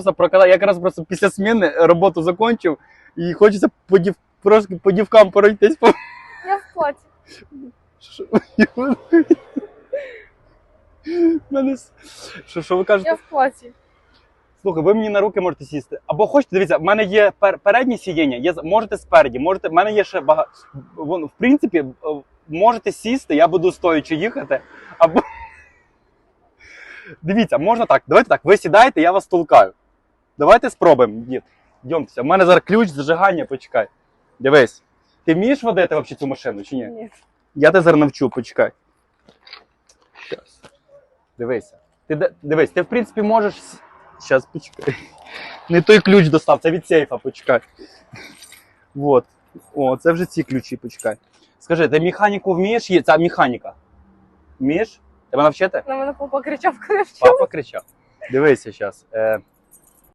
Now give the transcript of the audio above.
Просто прокатав. Я якраз просто після зміни роботу закінчив і хочеться по, дів... трошки по дівкам пройтись. По... Я в платі. Що? Мене... Що, що ви кажете? Я в платі. Слухай, ви мені на руки можете сісти. Або хочете, дивіться, в мене є пер- переднє сидіння, є, можете спереді, можете, в мене є ще багато. В принципі, е, можете сісти, я буду стоячи їхати. Або. Дивіться, можна так. Давайте так. Ви сідаєте, я вас толкаю. Давайте спробуємо, дід. Йдемтеся. У мене зараз ключ зажигання, почекай. Дивись. Ти вмієш водити взагалі цю машину чи ні? Ні. Я тебе зараз навчу, почекай. Щас. Дивися. Ти дивись, ти в принципі можеш. Щас почекай. Не той ключ достав, це від сейфа, почекай. Вот. О, це вже ці ключі, почекай. Скажи, ти механіку вмієш? Є, це механіка. Вмієш? Тебе навчити? На мене папа кричав, коли вчив. Папа кричав. Дивися зараз. Е,